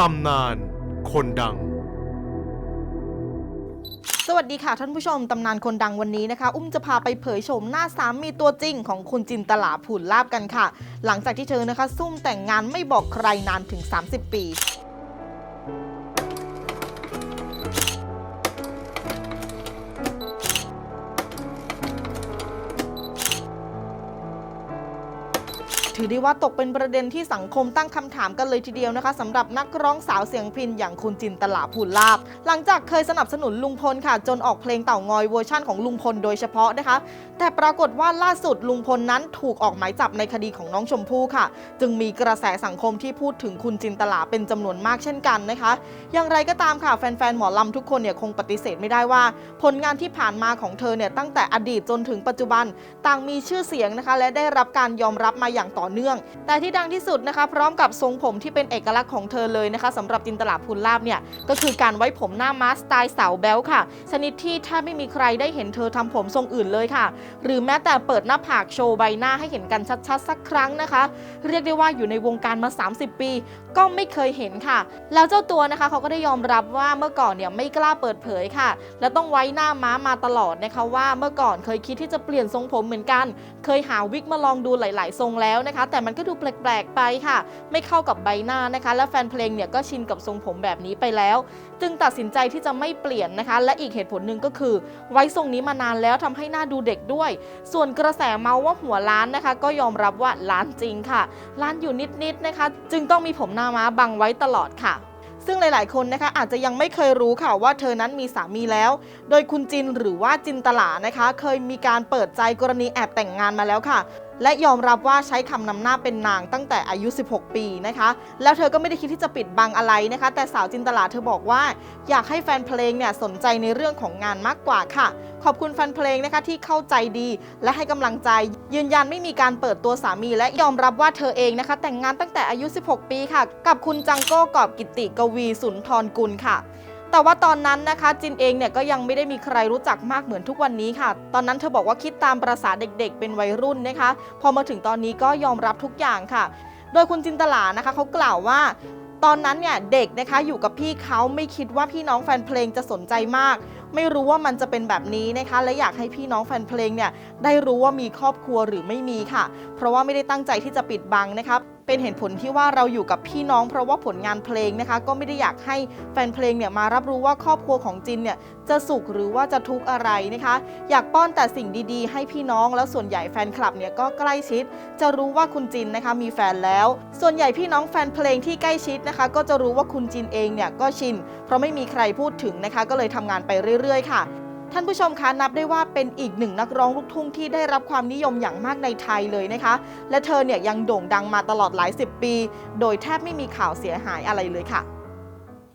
ตำนาน คนดัง สวัสดีค่ะท่านผู้ชมตำนานคนดังวันนี้นะคะ อุ้มจะพาไปเผยโฉมหน้าสามีตัวจริงของคุณจินตลาผุนลาบกันค่ะ หลังจากที่เธอนะคะ ซุ่มแต่งงานไม่บอกใครนานถึง 30 ปี ถือได้ว่าตกเป็นประเด็นที่สังคมตั้งคำถามกันเลยทีเดียวนะคะสำหรับนักร้องสาวเสียงพินอย่างคุณจินตลาภูลลาบ หลังจากเคยสนับสนุนลุงพลค่ะ จนออกเพลงเต่างอยเวอร์ชั่นของลุงพลโดยเฉพาะนะคะ แต่ปรากฏว่าล่าสุดลุงพลนั้นถูกออกหมายจับในคดีของน้องชมพู่ค่ะ จึงมีกระแสสังคมที่พูดถึงคุณจินตลาเป็นจำนวนมากเช่นกันนะคะ อย่างไรก็ตามค่ะแฟนๆหมอลำทุกคนเนี่ยคงปฏิเสธไม่ได้ว่า ผลงานที่ผ่านมาของเธอเนี่ยตั้งแต่อดีตจนถึงปัจจุบัน ต่างมีชื่อเสียงนะคะ และได้รับการยอมรับมาอย่างต่อเนื่อง แต่ที่ดังที่สุดนะคะ พร้อมกับทรงผมที่เป็นเอกลักษณ์ของเธอเลยนะคะสำหรับจินตลาภูลลาบเนี่ยก็คือการไว้ผมหน้าม้าสไตล์สาวแบ๊วค่ะชนิดที่แทบไม่มีใครได้เห็นเธอทำผมทรงอื่นเลยค่ะ หรือแม้แต่เปิดหน้าผากโชว์ใบหน้าให้เห็นกันชัดๆ สักครั้งนะคะ เรียกได้ว่าอยู่ในวงการมา 30 ปี ก็ไม่เคยเห็นค่ะ แล้วเจ้าตัวนะคะเขาก็ได้ยอมรับว่าเมื่อก่อนเนี่ยไม่กล้าเปิดเผยค่ะ และต้องไว้หน้าม้ามาตลอดนะคะว่าเมื่อก่อนเคยคิดที่จะเปลี่ยนทรงผมเหมือนกัน เคยหาวิกมาลองดูหลาย ๆ ทรงแล้วนะคะแต่มันก็ดูแปลกๆไปค่ะ ไม่เข้ากับใบหน้านะคะ และแฟนเพลงเนี่ยก็ชินกับทรงผมแบบนี้ไปแล้ว จึงตัดสินใจที่จะไม่เปลี่ยนนะคะ และอีกเหตุผลหนึ่งก็คือ ไว้ทรงนี้มานานแล้วทำให้หน้าดูเด็กด้วย ส่วนกระแสเมาว่าหัวล้านนะคะ ก็ยอมรับว่าล้านจริงค่ะล้านอยู่นิดๆนะคะ จึงต้องมีผมหน้าม้าบังไว้ตลอดค่ะ ซึ่งหลาย ๆ คนนะคะอาจจะยังไม่เคยรู้ค่ะว่าเธอนั้นมีสามีแล้ว โดยคุณจินหรือว่าจินตลานะคะ เคยมีการเปิดใจกรณีแอบแต่งงานมาแล้วค่ะ และยอมรับว่าใช้คำนำหน้าเป็นนางตั้งแต่อายุ 16 ปีนะคะ แล้วเธอก็ไม่ได้คิดที่จะปิดบังอะไรนะคะ แต่สาวจินตลาเธอบอกว่า อยากให้แฟนเพลงเนี่ยสนใจในเรื่องของงานมากกว่าค่ะ ขอบคุณแฟนเพลงนะคะที่เข้าใจดี และให้กำลังใจ ยืนยันไม่มีการเปิดตัวสามี และยอมรับว่าเธอเองนะคะ แต่งงานตั้งแต่อายุ 16 ปีค่ะ กับคุณจังโก้กอบกิติกวีสุนทรกุลค่ะแต่ว่าตอนนั้นนะคะจินเองเนี่ยก็ยังไม่ได้มีใครรู้จักมากเหมือนทุกวันนี้ค่ะ ตอนนั้นเธอบอกว่าคิดตามประษาเด็กๆ เป็นวัยรุ่นนะคะ พอมาถึงตอนนี้ก็ยอมรับทุกอย่างค่ะ โดยคุณจินตลานะคะเขากล่าวว่า ตอนนั้นเนี่ยเด็กนะคะอยู่กับพี่เขาไม่คิดว่าพี่น้องแฟนเพลงจะสนใจมาก ไม่รู้ว่ามันจะเป็นแบบนี้นะคะ และอยากให้พี่น้องแฟนเพลงเนี่ยได้รู้ว่ามีครอบครัวหรือไม่มีค่ะ เพราะว่าไม่ได้ตั้งใจที่จะปิดบังนะครับ เป็นเหตุผลที่ว่าเราอยู่กับพี่น้อง เพราะว่าผลงานเพลงนะคะ ก็ไม่ได้อยากให้แฟนเพลงเนี่ยมารับรู้ว่าครอบครัวของจินเนี่ยจะสุขหรือว่าจะทุกข์อะไรนะคะ อยากป้อนแต่สิ่งดีๆ ให้พี่น้องแล้วส่วนใหญ่แฟนคลับเนี่ยก็ใกล้ชิด จะรู้ว่าคุณจินนะคะมีแฟนแล้ว ส่วนใหญ่พี่น้องแฟนเพลงที่ใกล้ชิดนะคะ ก็จะรู้ว่าคุณจินเองเนี่ยก็ชิน เพราะไม่มีใครพูดถึงนะคะ ก็เลยทำงานไปเรื่อย ๆ ค่ะ ท่านผู้ชมคะนับได้ว่าเป็นอีกหนึ่งนักร้องลูกทุ่งที่ได้รับความนิยมอย่างมากในไทยเลยนะคะ และเธอเนี่ยยังโด่งดังมาตลอดหลายสิบปี โดยแทบไม่มีข่าวเสียหายอะไรเลยค่ะ